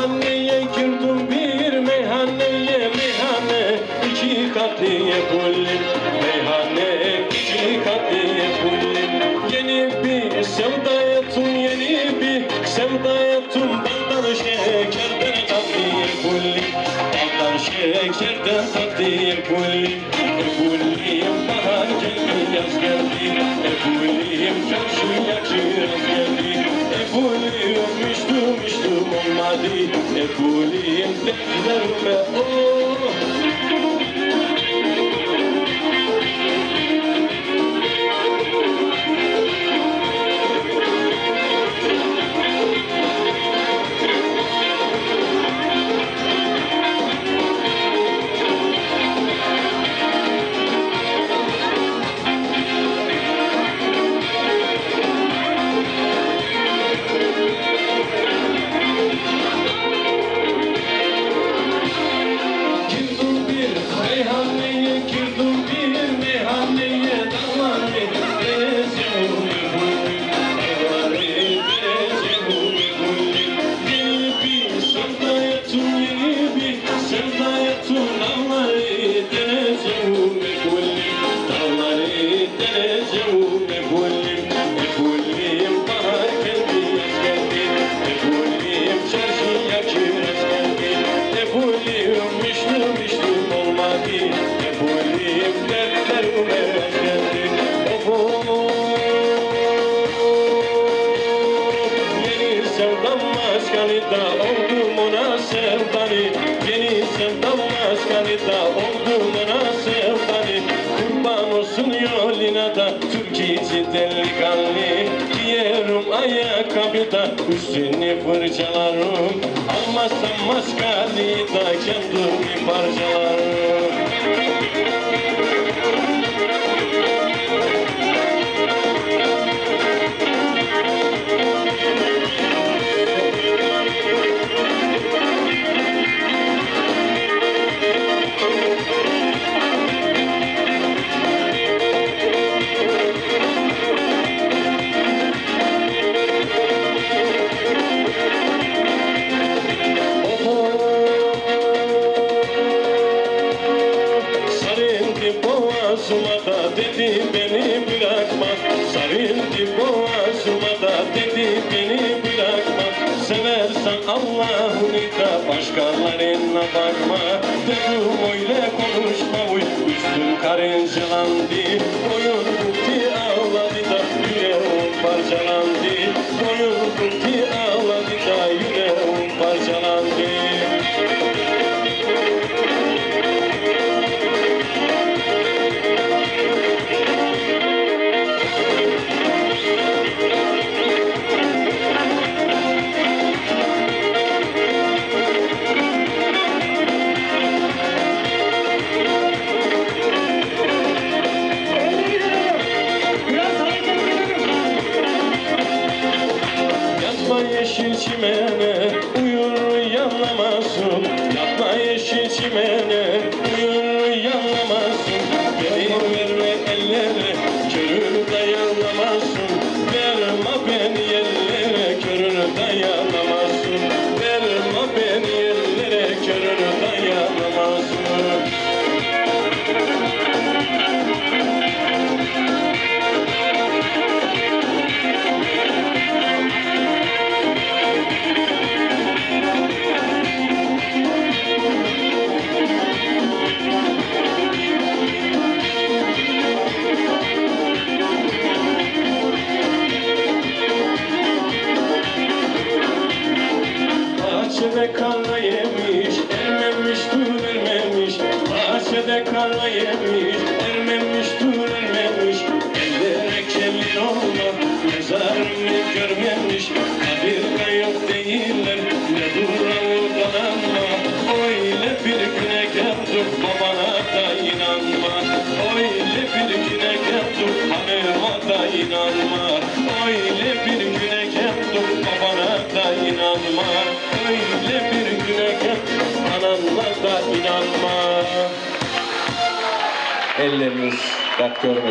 Meyhaneye girdim bir meyhaneye meyhane. İki katliye kullim Meyhane iki katliye kullim Yeni bir sevdayatım yeni bir sevdayatım Baldan şekerden tatlıye kullim Baldan şekerden tatlıye kullim E kullim bahar geldi yaz geldi. E kullim çarşıya kiraz geldi. E kullim müştüm olmadı Ne bulayım oh. Maskanida oldum ona sevdani Yeni sevdam maskanida oldum ona sevdani Kurban olsun yoluna da Türkiye'ci delikanlı Giyerim ayakkabıda üstünü fırçalarım. Almazsam maskanıyı da kendimi parçalarım başkalarına bakma Dedim öyle konuşma. Uy Üstün karıncalandı Boyun babana da inanma. Öyle bir güne geldik, hanıma da inanma. Öyle bir güne geldik, babana da inanma. Öyle bir güne geldik, ananla da inanma. Elleriniz dert görmesin